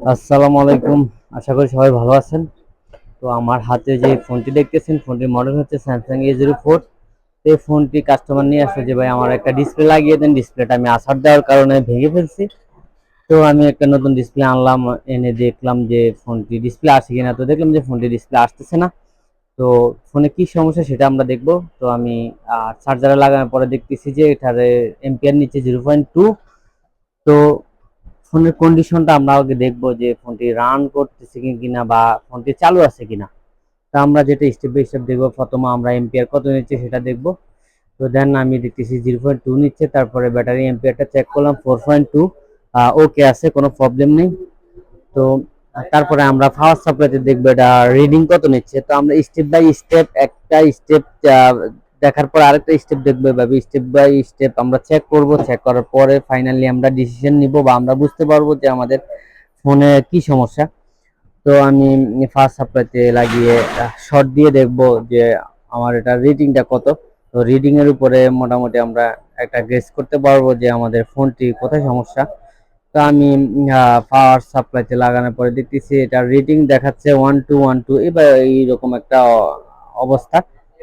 আসসালামু আলাইকুম। আশা করি সবাই ভালো আছেন। তো আমার হাতে যে ফোনটি দেখতেছেন, ফোনটির মডেল হচ্ছে স্যামসাং এ জিরো ফোর এই ফোনটি কাস্টমার নিয়ে আসছে যে, ভাই, আমার একটা ডিসপ্লে লাগিয়ে দেন। ডিসপ্লেটা আমি আসার দেওয়ার কারণে ভেঙে ফেলছি। তো আমি একটা নতুন ডিসপ্লে আনলাম, এনে দেখলাম যে ফোনটি ডিসপ্লে আসে কিনা। তো দেখলাম যে ফোনটি ডিসপ্লে আসতেছে না। তো ফোনে কি সমস্যা সেটা আমরা দেখব। তো আমি চার্জারে লাগানোর পরে দেখতেছি যে, এটারে এম্পিয়ার নিচে জিরো পয়েন্ট টু তো ফোনের কন্ডিশনটা আমরা আগে দেখব যে ফোনটি রান করতেছে কিনা বা ফোনটি চালু আছে কিনা। তা আমরা যেটা স্টেপ বাই স্টেপ দেখব, প্রথমে আমরা এম্পিয়ার কত নিচ্ছে সেটা দেখব। তো দেন আমি দেখতেছি জিরো পয়েন্ট টু নিচ্ছে, তারপরে ব্যাটারি এম্পিয়ারটা চেক করলাম ফোর পয়েন্ট টু ওকে আছে, কোনো প্রবলেম নেই। তো তারপরে আমরা পাওয়ার সাপ্লাইতে দেখব এটা রিডিং কত নিচ্ছে। তো আমরা স্টেপ বাই স্টেপ একটা স্টেপ দেখার পর আরেকটা স্টেপ দেখব এভাবে। স্টেপ বাই স্টেপ আমরা চেক করব। চেক করার পরে ফাইনালি আমরা ডিসিশন নিব বা আমরা বুঝতে পারব যে আমাদের ফোনে কি সমস্যা। তো আমি ফার্স্ট সাপ্লাইতে লাগিয়ে শর্ট দিয়ে দেখব যে আমার এটা রিডিংটা কত। তো রিডিং এর উপরে মোটামুটি আমরা একটা গেস করতে পারব যে আমাদের ফোনটি কোথায় সমস্যা। তো আমি পাওয়ার সাপ্লাইতে লাগানোর পরে দেখতেছি এটা রিডিং দেখাচ্ছে ওয়ান টু ওয়ান টু এবার এইরকম একটা অবস্থা।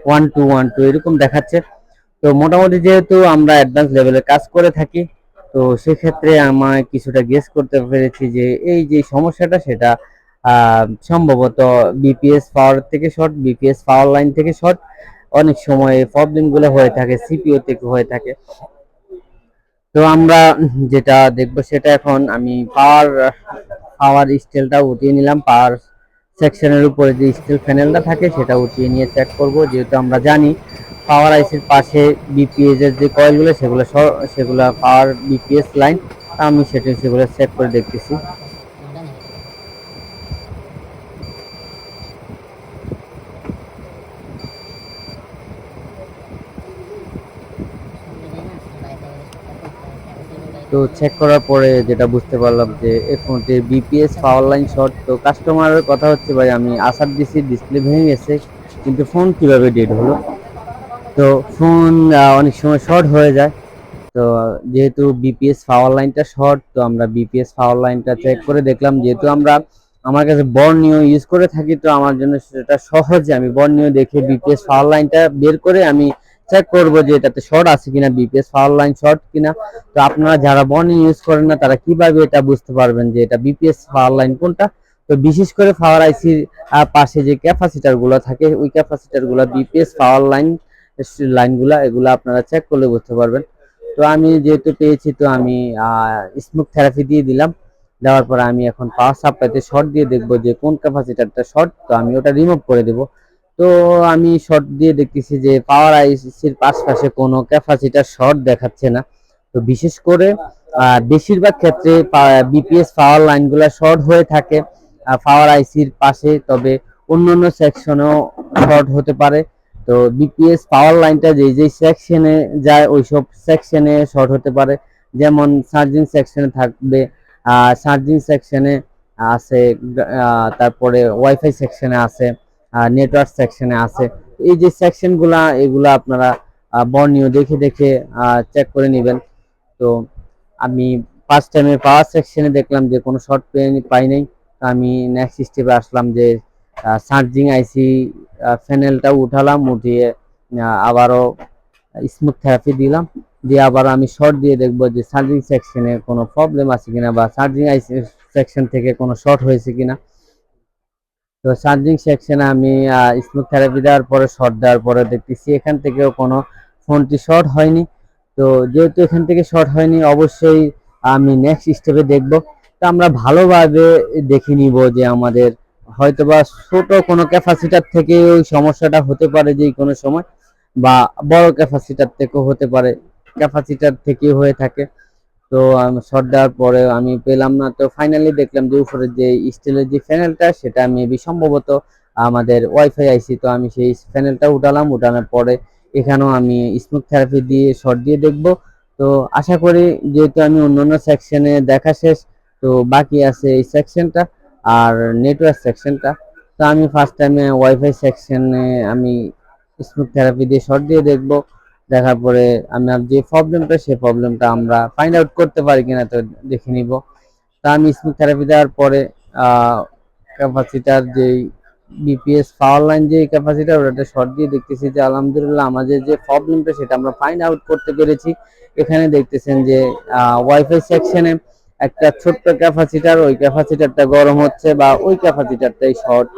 ওয়ান টু ওয়ান টু এরকম দেখাচ্ছে। তো মোটামুটি যেহেতু আমরা অ্যাডভান্স লেভেলে কাজ করে থাকি, তো সেক্ষেত্রে আমার কিছুটা গেস করতে পেরেছি যে এই যে সমস্যাটা, সেটা সম্ভবত বিপিএস পাওয়ার থেকে শর্ট বিপিএস পাওয়ার লাইন থেকে শর্ট অনেক সময় প্রবলেমগুলো হয়ে থাকে সিপিও থেকে হয়ে থাকে। তো আমরা যেটা দেখব সেটা এখন আমি পাওয়ার পাওয়ার স্টেলটা উঠিয়ে নিলাম পাওয়ার সেকশনের উপরে যে স্টিল প্যানেলটা থাকে, সেটা উঠিয়ে নিয়ে চেক করব। যেহেতু আমরা জানি পাওয়ার আইসির পাশে বিপিএস এর যে কয়েলগুলো সেগুলো সেগুলো পাওয়ার বিপিএস লাইন আমি সেটা সেগুলো চেক করে দেখতেছি। তো চেক করার পরে যেটা বুঝতে পারলাম যে এই ফোনটির বিপিএস পাওয়ার লাইন শর্ট তো কাস্টমারের কথা হচ্ছে ভাই, আমি আসার দিছি ডিসপ্লে ভেঙে গেছে, কিন্তু ফোন কীভাবে ডেড হলো? তো ফোন অনেক সময় শর্ট হয়ে যায়। তো যেহেতু বিপিএস পাওয়ার লাইনটা শর্ট তো আমরা বিপিএস পাওয়ার লাইনটা চেক করে দেখলাম। যেহেতু আমরা আমার কাছে বর্ণীয় ইউজ করে থাকি, তো আমার জন্য সেটা সহজে আমি বর্ণীয় দেখে বিপিএস পাওয়ার লাইনটা বের করে আমি চেক করব যে এটাতে শর্ট আছে কিনা বিপিএস পাওয়ার লাইন শর্ট কিনা। তো আপনারা যারা বর্ণীয় ইউজ করেন না, তারা কীভাবে এটা বুঝতে পারবেন যে এটা বিপিএস পাওয়ার লাইন কোনটা? তো বিশেষ করে পাওয়ার আইসির পাশে যে ক্যাপাসিটারগুলো থাকে, ওই ক্যাপাসিটারগুলো বিপিএস পাওয়ার লাইন লাইনগুলা এগুলো আপনারা চেক করলে বুঝতে পারবেন। তো আমি যেহেতু পেয়েছি, তো আমি স্মোক থেরাপি দিয়ে দিলাম। দেওয়ার পরে আমি এখন পাওয়ার সাপ্লাইতে শর্ট দিয়ে দেখব যে কোন ক্যাপাসিটারটা শর্ট তো আমি ওটা রিমুভ করে দেব। তো আমি শর্ট দিয়ে দেখতেছি যে পাওয়ার আইসির পাশপাশে কোনো ক্যাপাসিটার শর্ট দেখাচ্ছে না। তো বিশেষ করে বেশিরভাগ ক্ষেত্রে বিপিএস পাওয়ার লাইনগুলো শর্ট হয়ে থাকে পাওয়ার আইসির পাশে, তবে অন্য অন্য সেকশনেও শর্ট হতে পারে। তো বিপিএস পাওয়ার লাইনটা যে যে সেকশনে যায়, ওইসব সেকশনে শর্ট হতে পারে। যেমন চার্জিং সেকশনে থাকবে চার্জিং সেকশনে আছে তারপরে ওয়াইফাই সেকশনে আছে। নেটওয়ার্ক সেকশনে আছে। এই যে সেকশনগুলা এগুলা আপনারা বর্ণীয় দেখে দেখে চেক করে নেবেন। তো আমি ফার্স্ট টাইমে পাওয়ার সেকশনে দেখলাম যে কোনো শর্ট পাই নাই। তো আমি নেক্সট স্টেপে আসলাম যে চার্জিং আইসি ফ্যানেলটা উঠালাম, উঠিয়ে আবারও স্মুথ থেরাপি দিলাম। দিয়ে আবার আমি শর্ট দিয়ে দেখব যে চার্জিং সেকশনে কোনো প্রবলেম আছে কিনা বা চার্জিং আইসি সেকশন থেকে কোনো শর্ট হয়েছে কিনা। তো চার্জিং সেকশনে আমি স্মুথ থেরাপি দেওয়ার পরে শর্ট দেওয়ার পরে দেখতেছি। এখান থেকেও কোনো ফোনটি শর্ট হয়নি। তো যেহেতু এখান থেকে শর্ট হয়নি, অবশ্যই আমি নেক্সট স্টেপে দেখব। তো আমরা ভালোভাবে দেখে নিব যে আমাদের হয়তোবা ছোট কোনো ক্যাপাসিটার থেকে ওই সমস্যাটা হতে পারে যে কোনো সময়, বা বড় ক্যাপাসিটার থেকেও হতে পারে ক্যাপাসিটার থেকে হয়ে থাকে। তো শর্ট দেওয়ার পরে আমি পেলাম না। তো ফাইনালি দেখলাম যে উপরে যে স্টিলের যে প্যানেলটা সেটা মেবি সম্ভবত আমাদের ওয়াইফাই আইসি তো আমি সেই প্যানেলটা উঠালাম, উঠানোর পরে এখানেও আমি স্মোক থেরাপি দিয়ে শর্ট দিয়ে দেখব। তো আশা করি যেহেতু আমি অন্যান্য সেকশনে দেখা শেষ, তো বাকি আছে এই সেকশনটা আর নেটওয়ার্ক সেকশনটা তো আমি ফার্স্ট টাইমে ওয়াইফাই সেকশনে আমি স্মোক থেরাপি দিয়ে শর্ট দিয়ে দেখব। দেখার পরে আমার যে প্রবলেমটা সেই প্রবলেমটা আমরা ফাইন্ড আউট করতে পারি কিনা তো দেখে নিব। তা আমি স্মিথ থেরাপি দেওয়ার পরে ক্যাপাসিটার যেই বিপিএস পাওয়ার লাইন যে ক্যাপাসিটার ওটা শর্ট দিয়ে দেখতেছি যে আলহামদুলিল্লাহ আমাদের যে প্রবলেমটা সেটা আমরা ফাইন্ড আউট করতে পেরেছি। এখানে দেখতেছেন যে ওয়াইফাই সেকশনে একটা ছোট্ট ক্যাপাসিটার ওই ক্যাপাসিটারটা গরম হচ্ছে বা ওই ক্যাপাসিটারটাই শর্ট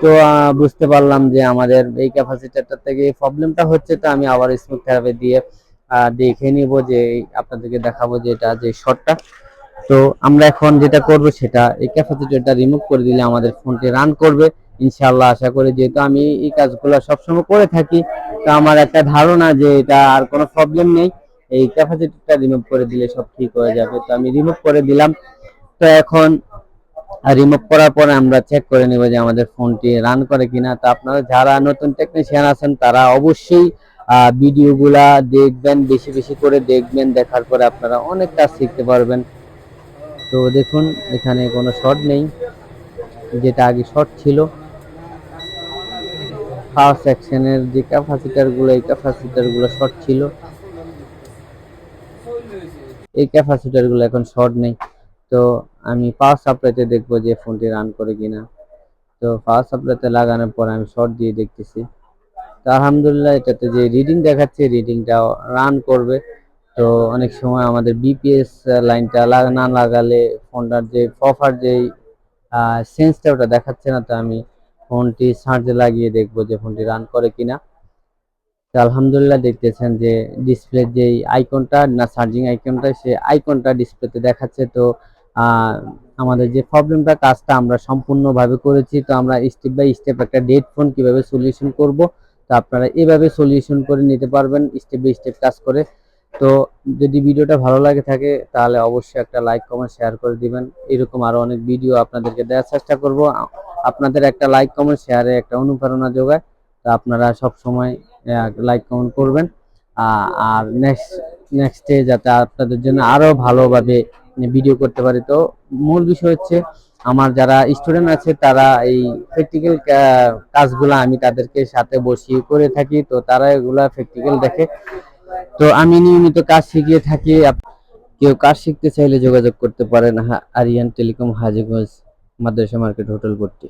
তো বুঝতে পারলাম যে আমাদের এই ক্যাপাসিটারটা থেকে প্রবলেমটা হচ্ছে, তো আমি আবার স্মুথ থেরাপি দিয়ে দেখে নিব যে আপনাদেরকে দেখাবো যে এটা যে শর্টটা তো আমরা এখন যেটা করব সেটা, এই ক্যাপাসিটারটা রিমুভ করে দিলে আমাদের ফোনটি রান করবে। ইনশাআল্লাহ আশা করি যেহেতু আমি এই কাজগুলো সবসময় করে থাকি, তো আমার একটা ধারণা যে এটা আর কোনো প্রবলেম নেই। এই ক্যাপাসিটিটা রিমুভ করে দিলে সব ঠিক হয়ে যাবে। তো আমি রিমুভ করে দিলাম। তো এখন রিমুভ করার পরে আমরা চেক করে নেব যে আমাদের ফোনটি রান করে কিনা। তো আপনারা যারা নতুন টেকনিশিয়ান আছেন, তারা অবশ্যই ভিডিওগুলা দেখবেন, বেশি বেশি করে দেখবেন। দেখার পরে আপনারা অনেক কাজ শিখতে পারবেন। তো দেখুন, এখানে কোনো শর্ট নেই। যেটা আগে শর্ট ছিল। ফার্স্ট সেকশনের যে ক্যাপাসিটারগুলো এই ক্যাপাসিটারগুলো শর্ট ছিল। এই ক্যাপাসিটারগুলো এখন শর্ট নেই। তো আমি পাওয়ার সাপ্লাইতে দেখব যে ফোনটি রান করে কিনা। তো পাওয়ার সাপ্লাইতে লাগানোর পর আমি শর্ট দিয়ে দেখতেছি। তো আলহামদুলিল্লাহ এটাতে যে রিডিং দেখাচ্ছে রিডিংটা রান করবে। তো অনেক সময় আমাদের বিপিএস লাইনটা না লাগালে ফোনটার যে প্রপার যে সেন্সটা ওটা দেখাচ্ছে না। তো আমি ফোনটি চার্জে লাগিয়ে দেখব যে ফোনটি রান করে কিনা। আলহামদুলিল্লাহ দেখতেছেন যে ডিসপ্লে যে আইকনটা না চার্জিং আইকনটা সে আইকনটা ডিসপ্লেতে দেখাচ্ছে। তো আমাদের যে প্রবলেমটা কাজটা আমরা সম্পূর্ণভাবে করেছি। তো আমরা স্টেপ বাই স্টেপ একটা ডেড ফোন কীভাবে সলিউশন করব, তো আপনারা এভাবে সলিউশন করে নিতে পারবেন স্টেপ বাই স্টেপ কাজ করে। তো, যদি ভিডিওটা ভালো লাগে থাকে, তাহলে অবশ্যই একটা লাইক কমেন্ট শেয়ার করে দিবেন। এরকম আরও অনেক ভিডিও আপনাদেরকে দেওয়ার চেষ্টা করব। আপনাদের একটা লাইক কমেন্ট শেয়ারে একটা অনুপ্রেরণা যোগায়। তো আপনারা সব সময় লাইক কমেন্ট করবেন। আর নেক্সট নেক্সটে যাতে আপনাদের জন্য আরও ভালোভাবে ভিডিও করতে পারি। তো মূল বিষয় হচ্ছে, আমার যারা স্টুডেন্ট আছে, তারা এই প্র্যাকটিক্যাল কাজগুলো আমি তাদেরকে সাথে বসিয়ে করে থাকি। তো তারা এগুলা প্র্যাকটিক্যাল দেখে। তো আমি নিয়মিত কাজ শিখিয়ে থাকি। কেউ কাজ শিখতে চাইলে যোগাযোগ করতে পারেন। আরিয়ান টেলিকম হাজিগঞ্জ, মাদ্রাসা মার্কেট, হোটেল ভর্তি।